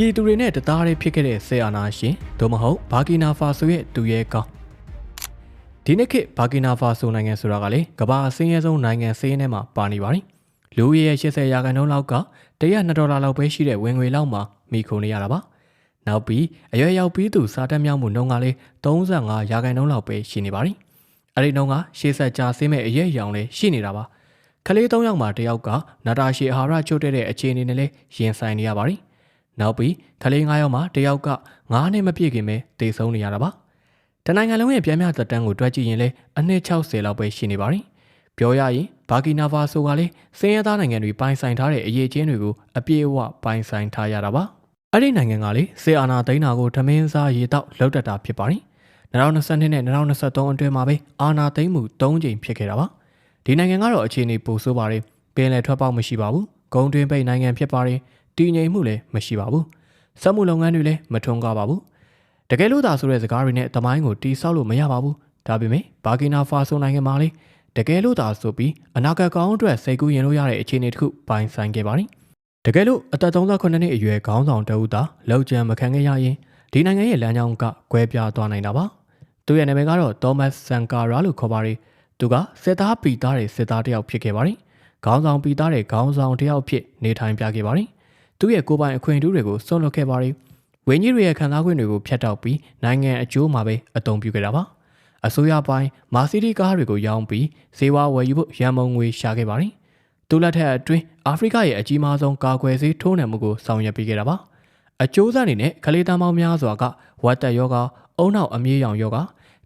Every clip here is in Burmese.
ပြည်သူတွေနဲ့တသားတည်းဖြစ်ခဲ့တဲ့ဆယ်အာနာရှင်သို့မဟုတ်ဘာကီနာဖာဆိုရဲ့သူရဲကောင်းဒီနေ့ခေတ်ဘာကီနာဖာဆိုနိုင်ငံဆိုတာကလေကမ္ဘာအစင်းရဲဆုံးနိုင်ငံစင်းရဲထဲမှာပါနေပါတယ်လူဦးရေရဲ့80ရာခိုင်နှုန်းလောက်က102ဒေါ်လာလောက်ပဲရှိတဲ့ဝင်ငွေလောက်မှာမိခိုနေရတာပါနောက်ပြီးအရွယ်ရောက်ပြီးသူစာတက်မြောက်မှုနှုန်းကလေ35ရာခိုင်နှုန်းလောက်ပဲရှိနေပါတယ်အဲ့ဒီနှုန်းကရှေ့ဆက်ကြာဆင်းမဲ့အရေးအယောင်လေးရှိနေတာပါကလေး၃ယောက်မှာတစ်ယောက်ကနာတာရှီအာဟာရချို့တဲ့အခြေအနေနဲ့လည်းရင်ဆိုင်နေရပါတယ် နောက်ပြီးကလေး9ယောက်မှာတစ်ယောက်က9နှစ်မပြည့်ခင်ပဲတည်ဆုံးနေရတာပါတနိုင်ငံလုံးရဲ့ပြန်မြသက်တမ်းကိုတွက်ကြည့်ရင်လည်းအနှစ်60လောက်ပဲရှိနေပါတယ်ပြောရရင်ဘာကီနာဖာဆိုကလည်းစင်ရသားနိုင်ငံတွေပိုင်ဆိုင်ထားတဲ့အရေးချင်းတွေကိုအပြည့်အဝပိုင်ဆိုင်ထားရတာပါအဲ့ဒီနိုင်ငံကလေစေအာနာသိန်းနာကိုထမင်းစားရေတောက်လောက်တတ်တာဖြစ်ပါတယ်2022နဲ့2023အတွင်းမှာပဲအာနာသိန်းမှု3ကြိမ်ဖြစ်ခဲ့တာပါဒီနိုင်ငံကတော့အခြေအနေပိုဆိုးပါတယ်ပင်လယ်ထွက်ပေါက်မရှိပါဘူးဂုံတွင်ပိတ်နိုင်ငံဖြစ်ပါတယ် တည်ငြိမ်မှုလည်းမရှိပါဘူးစက်မှုလုပ်ငန်းတွေလည်းမထွန်းကားပါဘူးတကယ်လို့သာဆိုတဲ့စကားတွေနဲ့တမိုင်းကိုတီးဆောက်လို့မရပါဘူးဒါပေမဲ့ဘာကီနာဖာဆိုနိုင်ငံမှာလေတကယ်လို့သာဆိုပြီးအနာဂတ်ကောင်းအတွက်စိတ်ကူးရင်လို့ရတဲ့အခြေအနေတစ်ခုပိုင်ဆိုင်ခဲ့ပါတယ်တကယ်လို့အသက်38နှစ်အရွယ်ခေါင်းဆောင်တဦးသာလောက်ကျန်မခံခဲ့ရရင်ဒီနိုင်ငံရဲ့လမ်းကြောင်းကကွဲပြားသွားနိုင်တာပါသူရဲ့နာမည်ကတော့ Thomas Sankara လို့ခေါ်ပါတယ်သူကစစ်သားပီသားတဲ့စစ်သားတစ်ယောက်ဖြစ်ခဲ့ပါတယ်ခေါင်းဆောင်ပီသားတဲ့ခေါင်းဆောင်တစ်ယောက်ဖြစ်နေထိုင်ပြခဲ့ပါတယ် သူ့ရဲ့ကိုယ်ပိုင်အခွင့်အရေးတွေကိုစွန့်လွတ်ခဲ့ပါတယ်ဝင်းကြီးတွေရဲ့ခံစား권တွေကိုဖျက်တောက်ပြီးနိုင်ငံအကျိုးမှာပဲအသုံးပြုခဲ့တာပါအစိုးရပိုင်းမာစီတီကားတွေကိုရောင်းပြီးဈေးဝါဝယ်ယူဖို့ရန်မုံငွေရှာခဲ့ပါတယ်သူလက်ထက်အတွင်းအာဖရိကရဲ့အကြီးမားဆုံးကာကွယ်ဆေးထိုးနှံမှုကိုဆောင်ရွက်ပေးခဲ့တာပါအကျိုးဆက်အနေနဲ့ကလေးတန်းပေါင်းများစွာကဝတ်တက်ယောဂအုံနောက်အမြေးရောင်ယောဂ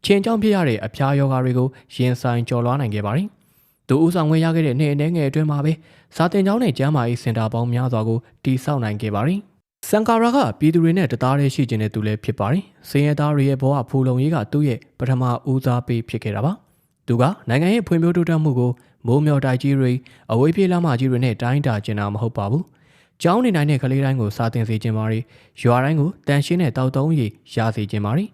ချင်းကြောင့်ဖြစ်ရတဲ့အဖျားယောဂတွေကိုရင်ဆိုင်ကျော်လွှားနိုင်ခဲ့ပါတယ်သူဦးဆောင်ဝင်ရခဲ့တဲ့နေ့အနေငယ်အတွင်းမှာပဲ စာတင်ကျောင်းနဲ့ကျမ်းမာရေးစင်တာပေါင်းများစွာကိုတည်ဆောက်နိုင်ခဲ့ပါတယ်။စန်ကာရာကပြည်သူတွေနဲ့တသားတည်းရှိခြင်းနဲ့သူလည်းဖြစ်ပါတယ်။စင်ရသားတွေရဲ့ဘဝဖူလုံရေးကသူ့ရဲ့ပထမဦးစားပေးဖြစ်ခဲ့တာပါ။သူကနိုင်ငံရဲ့ဖွံ့ဖြိုးတိုးတက်မှုကိုမိုးမျှော်တိုက်ကြီးတွေအဝေးပြေးလမ်းမကြီးတွေနဲ့တိုင်းတာကျင်တာမဟုတ်ပါဘူး။ကျောင်းနေနိုင်တဲ့ကလေးတိုင်းကိုစာသင်စေခြင်းပါရီရွာတိုင်းကိုတန်ရှင်းတဲ့တောက်တုံးရည်ရစေခြင်းပါရီ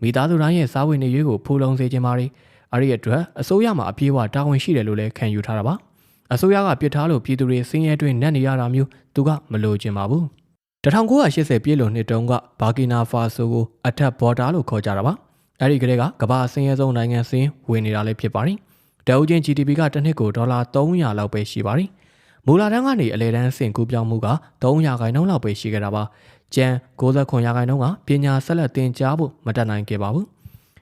မိသားစုတိုင်းရဲ့စားဝတ်နေရေးကိုဖူလုံစေခြင်းပါရီအဲ့ဒီအတွက်အစိုးရမှာအပြေးအဝတာဝန်ရှိတယ်လို့လည်းခံယူထားတာပါ အစိုးရကပြစ်ထားလို့ပြည်သူတွေစင်းရဲတွင်နက်နေရတာမျိုးသူကမလိုချင်ပါဘူး1980ပြည့်လွန်နှစ်တုန်းကဘာကီနာဖာဆိုကိုအထက်ဘော်ဒါလို့ခေါ်ကြတာပါအဲ့ဒီကလေးကကမ္ဘာအစင်းရဲဆုံးနိုင်ငံစင်းဝင်နေတာလည်းဖြစ်ပါတယ်တအုပ်ချင်း GDP ကတစ်နှစ်ကိုဒေါ်လာ300လောက်ပဲရှိပါတယ်မူလာတန်းကနေအလဲတန်းဆင့်ကူးပြောင်းမှုက300ခိုင်နှုန်းလောက်ပဲရှိခဲ့တာပါကျန်69ရာခိုင်နှုန်းကပညာဆက်လက်သင်ကြားဖို့မတတ်နိုင်ခဲ့ပါဘူး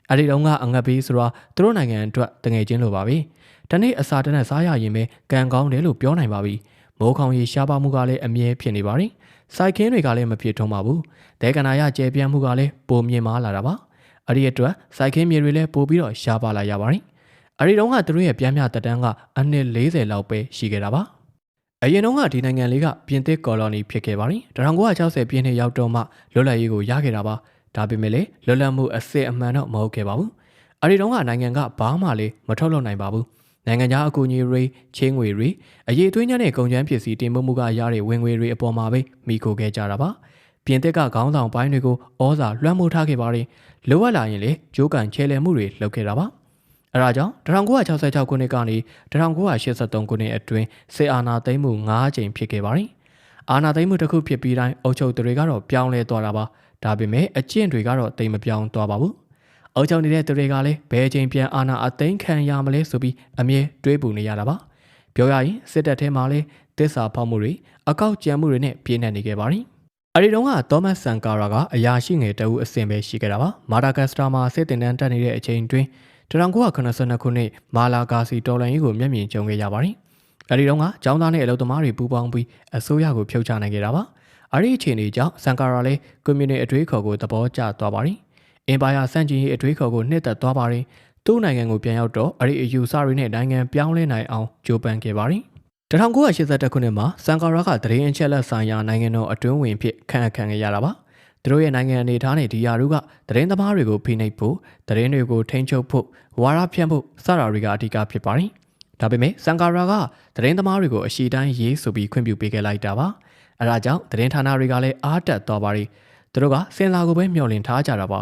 အဲ့ဒီတုန်းကအငတ်ပေးဆိုတာသူတို့နိုင်ငံအတွက်တငယ်ချင်းလိုပါပဲ။တနေ့အစာတနက်စားရရင်ပဲကံကောင်းတယ်လို့ပြောနိုင်ပါပြီ။မိုးခေါင်ရေရှားပါမှုကလည်းအမြဲဖြစ်နေပါပြီ။စိုက်ခင်းတွေကလည်းမဖြစ်ထုံးပါဘူး။ဒဲကနာရကျေပြန့်မှုကလည်းပိုမြင့်မားလာတာပါ။အဲ့ဒီအတွက်စိုက်ခင်းမြေတွေလည်းပိုပြီးတော့ရှားပါလာရပါတယ်။အဲ့ဒီတုန်းကသူတို့ရဲ့ပြန်မြတက်တန်းကအနှစ်40လောက်ပဲရှိခဲ့တာပါ။အရင်တုန်းကဒီနိုင်ငံလေးကပြင်သစ်ကော်လိုနီဖြစ်ခဲ့ပါတယ်။1960ပြည့်နှစ်ရောက်တော့မှလွတ်လပ်ရေးကိုရခဲ့တာပါ။ ဒါပေမဲ့လည်းလွတ်လပ်မှုအစစ်အမှန်တော့မဟုတ်ခဲ့ပါဘူး။အဲဒီတုန်းကနိုင်ငံကဘာမှလည်းမထုတ်လုပ်နိုင်ပါဘူး။နိုင်ငံခြားအကူအညီတွေချင်းငွေတွေအရေးသွေးညံ့တဲ့ကုန်ကျန်းပစ္စည်းတင်ပို့မှုကရတဲ့ဝင်ငွေတွေအပေါ်မှာပဲမိခိုခဲ့ကြတာပါ။ပြင်သစ်ကခေါင်းဆောင်ပိုင်းတွေကိုဩဇာလွှမ်းမိုးထားခဲ့ပါတယ်။လိုအပ်လာရင်လေဂျိုးကန်ချဲလည်မှုတွေလုပ်ခဲ့တာပါ။အဲဒါကြောင့်1966ခုနှစ်ကနေ1983ခုနှစ်အတွင်းစေအာနာသိမ်းမှု9ကြိမ်ဖြစ်ခဲ့ပါတယ်။အာနာသိမ်းမှုတစ်ခုဖြစ်ပြီးတိုင်းအုပ်ချုပ်သူတွေကတော့ပြောင်းလဲသွားတာပါ။ ဒါပေမဲ့အကျင့်တွေကတော့တိမ်မပြောင်းသွားပါဘူး။အုပ်ချုပ်နေတဲ့သူတွေကလည်းဘယ်ချိန်ပြန်အာဏာအသိမ်းခံရမလဲဆိုပြီးအမြဲတွေးပူနေရတာပါ။ပြောရရင်စစ်တပ်ထဲမှာလည်းတစ္ဆာဖောက်မှုတွေအကောက်ကြံမှုတွေနဲ့ပြင်းထန်နေခဲ့ပါတယ်။အဲဒီတုန်းကသောမတ်ဆန်ကာရာကအရာရှိငယ်တအုပ်အစင်ပဲရှိခဲ့တာပါ။မာဒါဂတ်စတာမှာစစ်တင်တန်းတက်နေတဲ့အချိန်တွင်1982ခုနှစ်မာလာဂါစီတော်လန်ရေးကိုမျက်မြင်ကြုံခဲ့ရပါတယ်။အဲဒီတုန်းကចောင်းသားနဲ့အလုပ်သမားတွေပူးပေါင်းပြီးအစိုးရကိုဖြုတ်ချနိုင်ခဲ့တာပါ။ အဲ့ဒီအခြေအနေကြောင့်ဆန်ကာရာလည်းကွန်မြူနတီအတွေးခေါ်ကိုသဘောကျသွားပါတယ်။အင်ပါယာစန့်ကျင်ရေးအတွေးခေါ်ကိုနှစ်သက်သွားပါတယ်။သူ့နိုင်ငံကိုပြန်ရောက်တော့အဲ့ဒီအယူဆတွေနဲ့နိုင်ငံပြောင်းလဲနိုင်အောင်ကြိုးပမ်းခဲ့ပါတယ်။1982ခုနှစ်မှာဆန်ကာရာကတရင်အချက်လက်ဆိုင်ရာနိုင်ငံတော်အတွင်းဝင်ဖြစ်ခန့်အပ်ခံခဲ့ရတာပါ။သူတို့ရဲ့နိုင်ငံအနေထားနဲ့ဒီယာရုကသတင်းသမားတွေကိုဖိနှိပ်ဖို့သတင်းတွေကိုထိန်းချုပ်ဖို့ဝါရဖြန့်ဖို့စတာတွေကအဓိကဖြစ်ပါတယ်။ဒါပေမဲ့ဆန်ကာရာကသတင်းသမားတွေကိုအရှိတိုင်းရေးဆိုပြီးခွင့်ပြုပေးခဲ့လိုက်တာပါ။ အဲဒါကြောင့်သတင်းဌာနတွေကလည်းအားတက်သွားပါရီသူတို့ကစင်လာကိုပဲမျှော်လင့်ထားကြတာပါ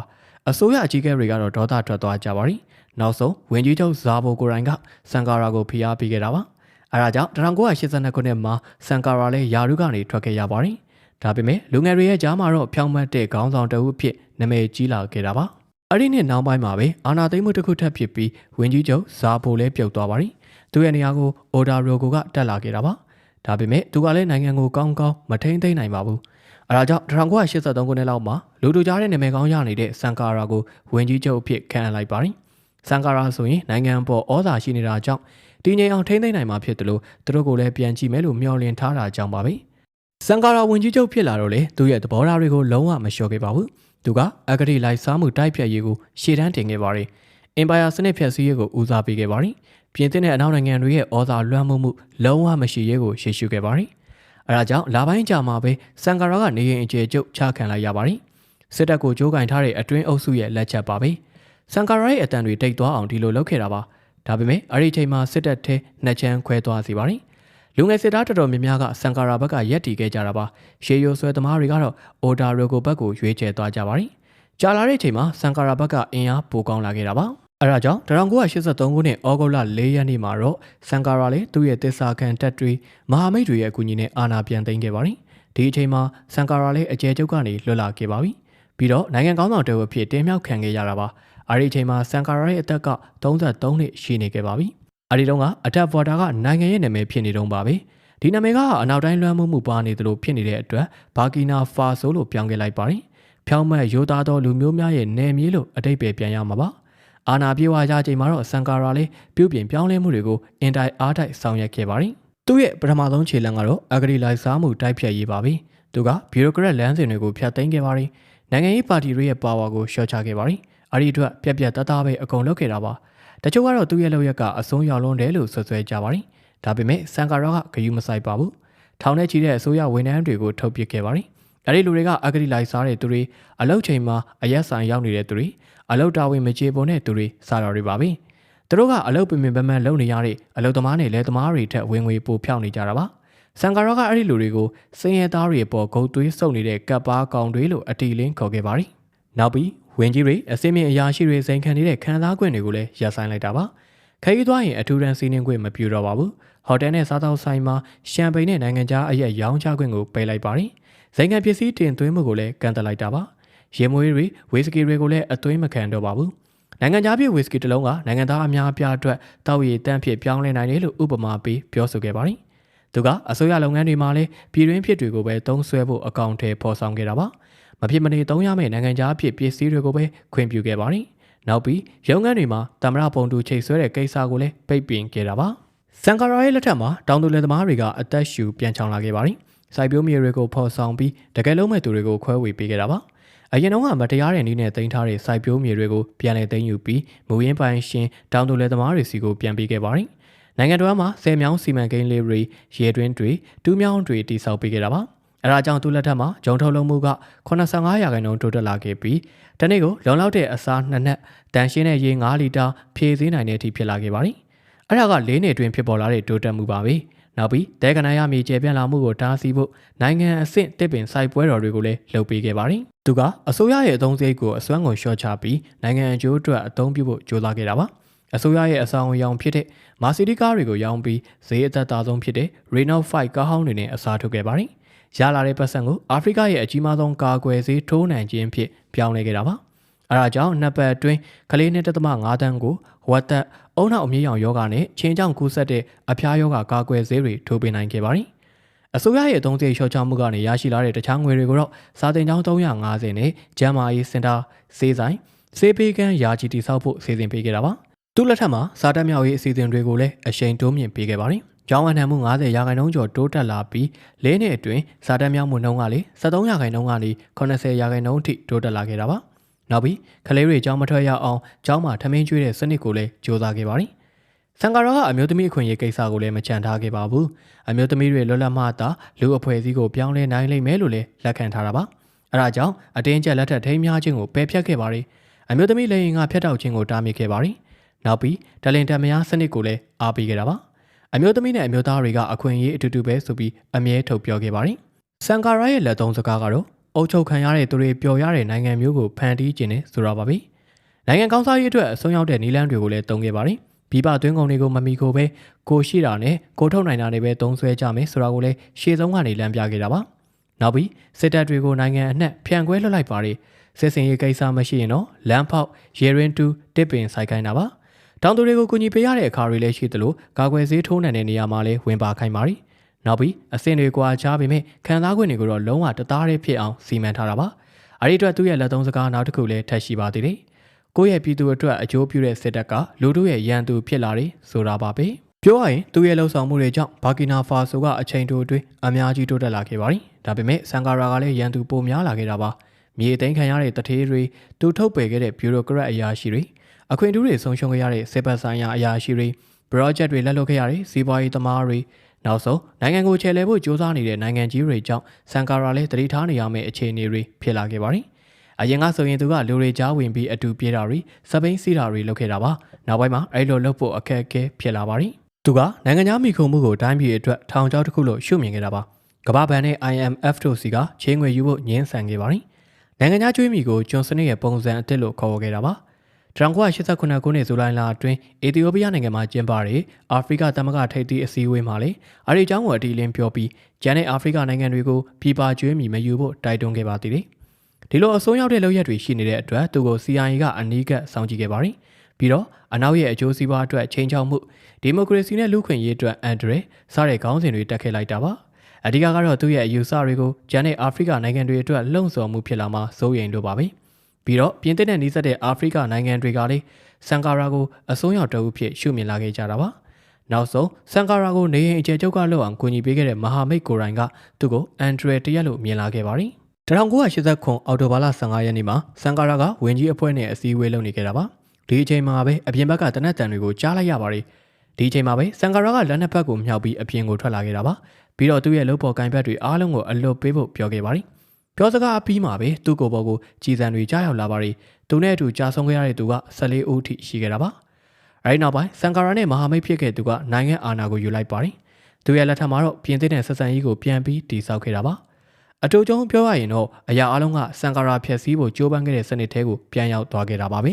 အစိုးရအကြီးအကဲတွေကတော့ဒေါသထွက်သွားကြပါရီနောက်ဆုံးဝင်ကြီးချုပ်ဇာဘိုကိုရိုင်ကစန်ကာရာကိုဖိအားပေးခဲ့တာပါအဲဒါကြောင့်1982ခုနှစ်မှာစန်ကာရာလည်းယာရုကနေထွက်ခဲ့ရပါရီဒါပေမဲ့လူငယ်တွေရဲ့ကြားမှာတော့ဖြောင်းမတ်တဲ့ခေါင်းဆောင်တအုပ်အဖြစ်နာမည်ကြီးလာခဲ့တာပါအဲ့ဒီနှစ်နောက်ပိုင်းမှာပဲအာနာသိမ့်မှုတစ်ခုထပ်ဖြစ်ပြီးဝင်းကြီးချုပ်ဇာဖိုလည်းပြုတ်သွားပါပြီသူရဲ့နေရာကိုအိုဒါရိုကိုကတက်လာခဲ့တာပါ ဒါပေမဲ့သူကလည်းနိုင်ငံကိုကောင်းကောင်းမထိန်သိမ့်နိုင်ပါဘူးအဲဒါကြောင့်1983ခုနှစ်လောက်မှာလူတူကြားတဲ့နာမည်ကောင်းရနေတဲ့ဆန်ကာရာကိုဝင်ကြီးချုပ်အဖြစ်ခန့်အပ်လိုက်ပါတယ်။ဆန်ကာရာဆိုရင်နိုင်ငံပေါ်ဩဇာရှိနေတာကြောင့်တည်ငြိမ်အောင်ထိန်းသိမ်းနိုင်မှာဖြစ်တယ်လို့သူတို့ကလည်းပြန်ကြည့်မယ်လို့မျှော်လင့်ထားတာကြောင့်ပါပဲ။ဆန်ကာရာဝင်ကြီးချုပ်ဖြစ်လာတော့လေသူရဲ့သဘောထားတွေကိုလုံးဝမလျှော့ခဲ့ပါဘူး။သူကအဂတိလိုက်စားမှုတိုက်ဖြတ်ရေးကိုရှေ့တန်းတင်ခဲ့ပါတယ်။ Empire စနစ်ဖြတ်စည်းရေးကိုဦးစားပေးခဲ့ပါတယ်။ ပြင်သစ်နဲ့အနောက်နိုင်ငံတွေရဲ့ဩဇာလွှမ်းမိုးမှုလုံးဝမရှိရေးကိုရှေ့ရှုခဲ့ပါတယ်။အဲဒါကြောင့်လာပိုင်းကြာမှာပဲစန်ကာရာကနေရင်အကျယ်ကျုပ်ချခံလိုက်ရပါတယ်စစ်တပ်ကိုကြိုးကင်ထားတဲ့အတွင်းအုပ်စုရဲ့လက်ချက်ပါပဲစန်ကာရာရဲ့အတန်တွေတိတ်သွားအောင်ဒီလိုလုပ်ခဲ့တာပါဒါပေမဲ့အဲ့ဒီချိန်မှာစစ်တပ်ထဲနှစ်ချမ်းခွဲသွားစီပါတယ်လူငယ်စစ်သားတော်တော်များများကစန်ကာရာဘက်ကရက်တီခဲ့ကြတာပါရှေးရိုဆွဲသမားတွေကတော့အိုဒါရိုကိုဘက်ကိုရွေးချယ်သွားကြပါတယ်ကြာလာတဲ့ချိန်မှာစန်ကာရာဘက်ကအင်အားပိုကောင်းလာခဲ့တာပါ အဲဒါကြောင့်1983ခုနှစ်ဩဂုတ်လ4ရက်နေ့မှာတော့စန်ကာရာလေသူ့ရဲ့တစ္ဆာခံတပ်တွေမဟာမိတ်တွေရဲ့အကူအညီနဲ့အာဏာပြန်သိမ်းခဲ့ပါတယ်။ဒီအချိန်မှာစန်ကာရာလေအကျယ်ချုပ်ကနေလွတ်လာခဲ့ပါပြီ။ပြီးတော့နိုင်ငံကောင်းဆောင်တအုပ်အဖြစ်တင်မြှောက်ခံခဲ့ရတာပါ။အဲဒီအချိန်မှာစန်ကာရာရဲ့အသက်က33နှစ်ရှိနေခဲ့ပါပြီ။အဲဒီတုန်းကအတက်ဗော်တာကနိုင်ငံရဲ့နာမည်ဖြစ်နေတုန်းပါပဲ။ဒီနာမည်ကအနောက်တိုင်းလွှမ်းမိုးမှုပါနေသလိုဖြစ်နေတဲ့အတွက်ဘာကီနာဖာဆိုလို့ပြောင်းခဲ့လိုက်ပါတယ်။ဖြောင်းမတ်ရိုးသားသောလူမျိုးများရဲ့နယ်မြေလို့အတိတ်ပဲပြန်ရမှာပါ။ အာနာပြေဝါကြချိန်မှာတော့ဆန်ကာရာလေးပြုပြင်ပြောင်းလဲမှုတွေကိုအင်တိုင်အားတိုက်ဆောင်ရွက်ခဲ့ပါတယ်။သူ့ရဲ့ပထမဆုံးခြေလှမ်းကတော့အဂရီလိုက်စားမှုတိုက်ဖြတ်ရေးပါပဲ။သူကဘီရိုကရက်လမ်းစဉ်တွေကိုဖျက်သိမ်းခဲ့ပါတယ်။နိုင်ငံရေးပါတီတွေရဲ့ပါဝါကိုရှော့ချခဲ့ပါတယ်။အဲဒီအတွက်ပြက်ပြက်တသားပဲအကုန်လုပ်ခဲ့တာပါ။တချို့ကတော့သူ့ရဲ့လုပ်ရက်ကအဆုံးရောက်လွန်းတယ်လို့ဆွဆွဲကြပါတယ်။ဒါပေမဲ့ဆန်ကာရာကဂယုမဆိုင်ပါဘူး။ထောင်ထဲချီတဲ့အစိုးရဝန်ထမ်းတွေကိုထုတ်ပစ်ခဲ့ပါတယ်။ အဲဒီလူတွေကအဂတိလိုက်စားတဲ့သူတွေအလောက်ချိန်မှာအရက်ဆိုင်ရောက်နေတဲ့သူတွေအလုတ်တာဝန်မကြေပွန်တဲ့သူတွေစတော်တွေပါပဲသူတို့ကအလုတ်ပင်ပင်ပန်းပန်းလုပ်နေရတဲ့အလုတ်သမားတွေလည်းသမားတွေထက်ဝင်ငွေပိုဖြောင်းနေကြတာပါဆန်ကာရောကအဲ့ဒီလူတွေကိုစင်ရဲသားတွေပေါ်ဂုတ်သွေးစုပ်နေတဲ့ကပ်ပါကောင်တွေလို့အတီလင်းခေါ်ခဲ့ပါရီနောက်ပြီးဝင်ကြီးတွေအစင်းမြင့်အရာရှိတွေစိန်ခံနေတဲ့ခံစား권တွေကိုလည်းရပ်ဆိုင်လိုက်တာပါ ခရီးသွားရင်အထူးတန်းစီးနှင်းခွင့်မပြုတော့ပါဘူးဟိုတယ်နဲ့စားသောက်ဆိုင်မှာရှမ်ပိန်နဲ့နိုင်ငံခြားအရက်ရောင်းချခွင့်ကိုပယ်လိုက်ပါရီဇိမ်ငံပစ္စည်းတင်သွင်းမှုကိုလည်းကန့်သတ်လိုက်တာပါရေမွေးတွေဝီစကီတွေကိုလည်းအသွင်းမခံတော့ပါဘူးနိုင်ငံခြားပြည်ဝီစကီတစ်လုံးကနိုင်ငံသားအများအပြားအတွက်တောက်ရည်တန့်ဖြစ်ပြောင်းလဲနိုင်တယ်လို့ဥပမာပေးပြောဆိုခဲ့ပါတယ်သူကအစိုးရလုပ်ငန်းတွေမှာလည်းပြည်တွင်းဖြစ်တွေကိုပဲသုံးစွဲဖို့အကောင့်ထဲပေါ်ဆောင်ခဲ့တာပါမဖြစ်မနေသုံးရမယ့်နိုင်ငံခြားဖြစ်ပစ္စည်းတွေကိုပဲခွင့်ပြုခဲ့ပါတယ် နောက်ပြီးရုံးခန်းတွေမှာတမရပုံတူချိတ်ဆွဲတဲ့ကိစ္စကိုလည်းပိတ်ပင်ခဲ့တာပါစန်ကာရာရဲ့လက်ထက်မှာတောင်သူလယ်သမားတွေကအသက်ရှူပြန်ချောင်လာခဲ့ပါတယ်စိုက်ပျိုးမြေတွေကိုဖော်ဆောင်ပြီးတကယ်လုံးမဲ့သူတွေကိုခွဲဝေပေးခဲ့တာပါအရင်တော့ကမတရားတဲ့နည်းနဲ့တင်ထားတဲ့စိုက်ပျိုးမြေတွေကိုပြန်လည်သိမ်းယူပြီးမူရင်းပိုင်ရှင်တောင်သူလယ်သမားတွေစီကိုပြန်ပေးခဲ့ပါတယ်။နိုင်ငံတော်မှာဆယ်မြောင်းစီမံကိန်းလေးတွေရေတွင်းတွေတူးမြောင်းတွေတိစောက်ပေးခဲ့တာပါ။ အဲဒါကြောင့်သူ့လက်ထက်မှာဂျုံထုတ်လုံးမှုက85ရာခိုင်နှုန်းတိုးတက်လာခဲ့ပြီးတနေ့ကိုလုံလောက်တဲ့အစားနှစ်နက်တန်ရှင်းတဲ့ရေ9လီတာဖြည့်ဆည်းနိုင်တဲ့အထိဖြစ်လာခဲ့ပါတယ်။အဲဒါက၄နှစ်အတွင်းဖြစ်ပေါ်လာတဲ့တိုးတက်မှုပါပဲ။နောက်ပြီးတဲကနရမြေကျေပြန့်လာမှုကိုတားဆီးဖို့နိုင်ငံအဆင့်တစ်ပင်စိုက်ပွဲတော်တွေကိုလည်းလုပ်ပေးခဲ့ပါတယ်။သူကအစိုးရရဲ့အသုံးစရိတ်ကိုအစွမ်းကုန်လျှော့ချပြီးနိုင်ငံအကျိုးအတွက်အသုံးပြုဖို့ကြိုးစားခဲ့တာပါ။အစိုးရရဲ့အဆောင်အယောင်ဖြစ်တဲ့မာစီဒီကားတွေကိုရောင်းပြီးဈေးအသက်သာဆုံးဖြစ်တဲ့ Renault 5ကားဟောင်းတွေနဲ့အစားထိုးခဲ့ပါတယ်။ ရလာတဲ့ပတ်စံကိုအာဖရိကရဲ့အကြီးမားဆုံးကာကွယ်ဆေးထိုးနှံခြင်းဖြစ်ပြောင်းလဲခဲ့တာပါ။အဲဒါကြောင့်နှစ်ပတ်အတွင်းကလေးနဲ့တသမ5တန်းကိုဝတ်သက်အုံနောက်အမြင့်ရောင်ယောဂနဲ့ချင်းချောင်းကူးဆက်တဲ့အဖျားယောဂကာကွယ်ဆေးတွေထိုးပေးနိုင်ခဲ့ပါတယ်။အစိုးရရဲ့အသုံးစရိတ်လျှော့ချမှုကနေရရှိလာတဲ့တခြားငွေတွေကိုတော့စာတင်ကျောင်း350နဲ့ဂျမ်မာရေးစင်တာစေးဆိုင်စေးပေးကန်းယာကြီးတိဆောက်ဖို့စီစဉ်ပေးခဲ့တာပါ။သူ့လက်ထက်မှာစာတက်မြောက်ရေးအစီအစဉ်တွေကိုလည်းအရှိန်တိုးမြင့်ပေးခဲ့ပါတယ်။ ကျောင်းဝန်ထမ်းမှု90ရာခိုင်နှုန်းကျော်တိုးတက်လာပြီး၄နှစ်အတွင်းစာတက်မြောက်မှုနှုန်းကလည်း73ရာခိုင်နှုန်းကနေ80ရာခိုင်နှုန်းအထိတိုးတက်လာခဲ့တာပါ။နောက်ပြီးကလေးတွေကျောင်းမထွက်ရအောင်ကျောင်းမှာထမင်းကျွေးတဲ့စနစ်ကိုလည်းစ조사ခဲ့ပါတယ်။ဆန်ကာရာကအမျိုးသမီးအခွင့်အရေးကိစ္စကိုလည်းမချန်ထားခဲ့ပါဘူး။အမျိုးသမီးတွေလွတ်လပ်မှသာလူအဖွဲ့အစည်းကိုပြောင်းလဲနိုင်လိမ့်မယ်လို့လည်းလက်ခံထားတာပါ။အဲဒါကြောင့်အတင်းကျပ်လက်ထက်ထိမ်းများခြင်းကိုပယ်ဖျက်ခဲ့ပါတယ်။အမျိုးသမီးလေရင်ကဖျက်တောက်ခြင်းကိုတားမြစ်ခဲ့ပါတယ်။နောက်ပြီးဒလင်တမယားစနစ်ကိုလည်းအားပေးခဲ့တာပါ။ အမျိုးသမီးနဲ့အမျိုးသားတွေကအခွင့်အရေးအတူတူပဲဆိုပြီးအမြဲထုတ်ပြောခဲ့ပါတယ်။ဆန်ကာရာရဲ့လက်သုံးစကားကတော့အုပ်ချုပ်ခံရတဲ့သူတွေပျော်ရတဲ့နိုင်ငံမျိုးကိုဖန်တီးခြင်းနဲ့ဆိုတော့ပါပဲနိုင်ငံကောင်းစားရေးအတွက်အဆုံးရောက်တဲ့နည်းလမ်းတွေကိုလည်းသုံးခဲ့ပါတယ်ဘီပသွင်းကုန်တွေကိုမမီကိုပဲကိုရှိတာနဲ့ကိုထုတ်နိုင်တာတွေပဲသုံးဆွဲကြမယ်ဆိုတာကိုလည်းရှေ့ဆုံးကနေလမ်းပြခဲ့တာပါနောက်ပြီးစစ်တပ်တွေကိုနိုင်ငံအနှံ့ဖြန့်ခွဲလွှတ်လိုက်ပါတယ်စစ်စင်ရေးကိစ္စမရှိရင်တော့လမ်းဖောက်ရေရင်တူတစ်ပင်ဆိုင်ခိုင်းတာပါ တောင်သူတွေကိုကူညီပေးရတဲ့အခါတွေလည်းရှိသလိုကာကွယ်ဆေးထိုးနှံတဲ့နေရာမှာလည်းဝင်ပါခိုင်းပါတယ်နောက်ပြီးအဆင့်တွေကွာခြားပေမဲ့ခံစား권တွေကိုတော့လုံးဝတသားတည်းဖြစ်အောင်စီမံထားတာပါအဲ့ဒီအတွက်သူ့ရဲ့လက်သုံးစကားနောက်တစ်ခုလည်းထပ်ရှိပါသေးတယ်ကိုယ့်ရဲ့ပြည်သူအတွက်အကျိုးပြုတဲ့စစ်တပ်ကလူတို့ရဲ့ရန်သူဖြစ်လာတယ်ဆိုတာပါပဲပြောရရင်သူ့ရဲ့လှုပ်ဆောင်မှုတွေကြောင့်ဘာကီနာဖာဆိုကအချိန်တိုအတွင်းအများကြီးတိုးတက်လာခဲ့ပါတယ်ဒါပေမဲ့ဆန်ကာရာကလည်းရန်သူပိုများလာခဲ့တာပါမြေသိမ်းခံရတဲ့တထေးတွေသူထုတ်ပယ်ခဲ့တဲ့ဘျူရိုကရက်အရာရှိတွေ အခွင့်အရေးတွေဆုံးရှုံးခဲ့ရတဲ့စစ်ပတ်ဆိုင်ရာအရာရှိတွေ project တွေလက်လွတ်ခဲ့ရတဲ့စီးပွားရေးသမားတွေနောက်ဆုံးနိုင်ငံကိုချဲ့လဲဖို့စ조사နေတဲ့နိုင်ငံကြီးတွေကြောင့်ဆန်ကာရာလည်းတတိထားနေရမယ့်အခြေအနေတွေဖြစ်လာခဲ့ပါတယ်။အရင်ကဆိုရင်သူကလူတွေကြားဝင်ပြီးအတူပြေးတာတွေစပိန်စီးတာတွေလုပ်ခဲ့တာပါ။နောက်ပိုင်းမှာအဲ့လိုလုပ်ဖို့အခက်အခဲဖြစ်လာပါတယ်။သူကနိုင်ငံခြားမိခုံမှုကိုတိုင်းပြည်အတွက်ထောင်ချောက်တစ်ခုလို့ရှုမြင်ခဲ့တာပါ။ကမ္ဘာဘဏ်နဲ့ IMF တို့စီကချင်းငွေယူဖို့ညှင်းဆန်ခဲ့ပါတယ်။နိုင်ငံခြားကျွေးမီကိုဂျွန်စနစ်ရဲ့ပုံစံအစ်စ်လို့ခေါ်ဝေါ်ခဲ့တာပါ။ 1989ခုနှစ်ဇူလိုင်လအတွင်းအီသီယိုးပီးယားနိုင်ငံမှာကျင်းပတဲ့အာဖရိကသမဂ္ဂထိပ်သီးအစည်းအဝေးမှာလေအရီအကြောင်းကိုအတီးလင်းပြောပြီးဂျန်နဲ့အာဖရိကနိုင်ငံတွေကိုပြည်ပါကျွေးမီမယူဖို့တိုက်တွန်းခဲ့ပါသေးတယ်။ဒီလိုအစိုးရတဲ့လုပ်ရက်တွေရှိနေတဲ့အတွက်သူကို CIA ကအနီးကပ်စောင့်ကြည့်ခဲ့ပါတယ်။ပြီးတော့အနောက်ရဲ့အကျိုးစီးပွားအတွက်ချိန်ချောက်မှုဒီမိုကရေစီနဲ့လူ့ခွင့်ရေးအတွက်အန်ဒရယ်စတဲ့ခေါင်းစဉ်တွေတက်ခဲ့လိုက်တာပါ။အဓိကကတော့သူ့ရဲ့အယူဆတွေကိုဂျန်နဲ့အာဖရိကနိုင်ငံတွေအတွက်လှုံ့ဆော်မှုဖြစ်လာမှစိုးရိမ်လို့ပါပဲ။ ပြီးတော့ပြင်သစ်နဲ့နှီးစပ်တဲ့အာဖရိကနိုင်ငံတွေကလည်းဆန်ကာရာကိုအစိုးရတအုပ်ဖြစ်ရှုမြင်လာခဲ့ကြတာပါနောက်ဆုံးဆန်ကာရာကိုနေရင်အကျယ်ချုပ်ကလှုပ်အောင်ကူညီပေးခဲ့တဲ့မဟာမိတ်ကိုရိုင်းကသူ့ကိုအန်ဒရယ်တရက်လို့မြင်လာခဲ့ပါတယ်1989ခုအော်တိုဘာလ15ရက်နေ့မှာဆန်ကာရာကဝင်ကြီးအဖွဲ့နဲ့အစည်းအဝေးလုပ်နေခဲ့တာပါဒီအချိန်မှာပဲအပြင်ဘက်ကတနက်တန်တွေကိုကြားလိုက်ရပါတယ်ဒီအချိန်မှာပဲဆန်ကာရာကလက်နှစ်ဖက်ကိုမြှောက်ပြီးအပြင်ကိုထွက်လာခဲ့တာပါပြီးတော့သူ့ရဲ့လုပ်ပေါ်ကင်ဘက်တွေအားလုံးကိုအလွတ်ပေးဖို့ပြောခဲ့ပါတယ် ပြောစကားအပြီးမှာပဲသူ့ကိုယ်ပေါ်ကိုကြည်စံတွေကြားရောက်လာပါရီသူနဲ့အတူကြာဆုံးခဲ့ရတဲ့သူက14ဦးထိရှိခဲ့တာပါအဲဒီနောက်ပိုင်းစန်ကာရာနဲ့မဟာမိတ်ဖြစ်ခဲ့သူကနိုင်ငံအာဏာကိုယူလိုက်ပါရီသူရဲ့လက်ထက်မှာတော့ပြင်သစ်တဲ့ဆက်ဆံရေးကိုပြန်ပြီးတည်ဆောက်ခဲ့တာပါအတူတုံးပြောရရင်တော့အရာအလုံးကစန်ကာရာဖျက်ဆီးဖို့ကြိုးပမ်းခဲ့တဲ့စနစ်ထဲကိုပြန်ရောက်သွားခဲ့တာပါပဲ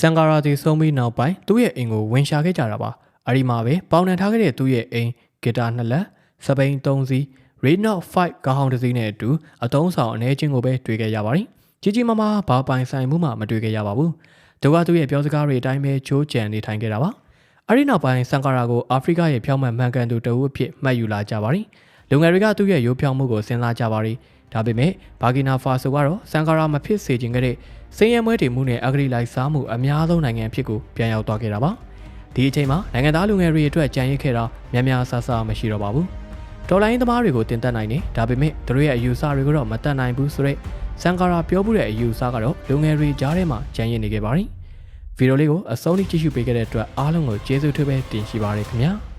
စန်ကာရာဒီဆုံးပြီးနောက်ပိုင်းသူ့ရဲ့အိမ်ကိုဝင်ရှာခဲ့ကြတာပါအဲဒီမှာပဲပေါင်နှံထားခဲ့တဲ့သူ့ရဲ့အိမ်ဂီတာနှစ်လက်စပိန်၃စီး Renault 5ကားဟောင်းတစ်စီးနဲ့အတူအတုံးဆောင်အနေချင်းကိုပဲတွေ့ခဲ့ရပါတယ်။ကြီးကြီးမားမားဘာပိုင်ဆိုင်မှုမှမတွေ့ခဲ့ရပါဘူး။သူကသူ့ရဲ့ပြောစကားတွေအတိုင်းပဲချိုးကြံနေထိုင်ခဲ့တာပါ။အဲဒီနောက်ပိုင်းဆန်ကာရာကိုအာဖရိကရဲ့ဖြောင်းမှန်မှန်ကန်သူတအုပ်အဖြစ်မှတ်ယူလာကြပါတယ်။လူငယ်တွေကသူ့ရဲ့ရိုးဖြောင်းမှုကိုစဉ်းစားကြပါတယ်။ဒါပေမဲ့ဘာဂီနာဖာဆိုကတော့ဆန်ကာရာမဖြစ်စေချင်ခဲ့တဲ့စင်းရဲမွဲတေမှုနဲ့အဂရီလိုက်စားမှုအများဆုံးနိုင်ငံဖြစ်ကိုပြန်ရောက်သွားခဲ့တာပါ။ဒီအချိန်မှာနိုင်ငံသားလူငယ်တွေအတွက်ကြံရစ်ခဲ့တာများများဆဆမရှိတော့ပါဘူး။ တော်လိုင်းသမားတွေကိုတင်တက်နိုင်တယ်ဒါပေမဲ့သူတို့ရဲ့အယူဆတွေကိုတော့မတတ်နိုင်ဘူးဆိုတော့စန်ကာရာပြောမှုတဲ့အယူဆကတော့လူငယ်တွေကြားထဲမှာကြံရည်နေခဲ့ပါတယ်ဗီဒီယိုလေးကိုအဆုံးထိကြည့်ရှုပေးခဲ့တဲ့အတွက်အားလုံးကိုကျေးဇူးထူးပဲတင်ရှိပါရခင်ဗျာ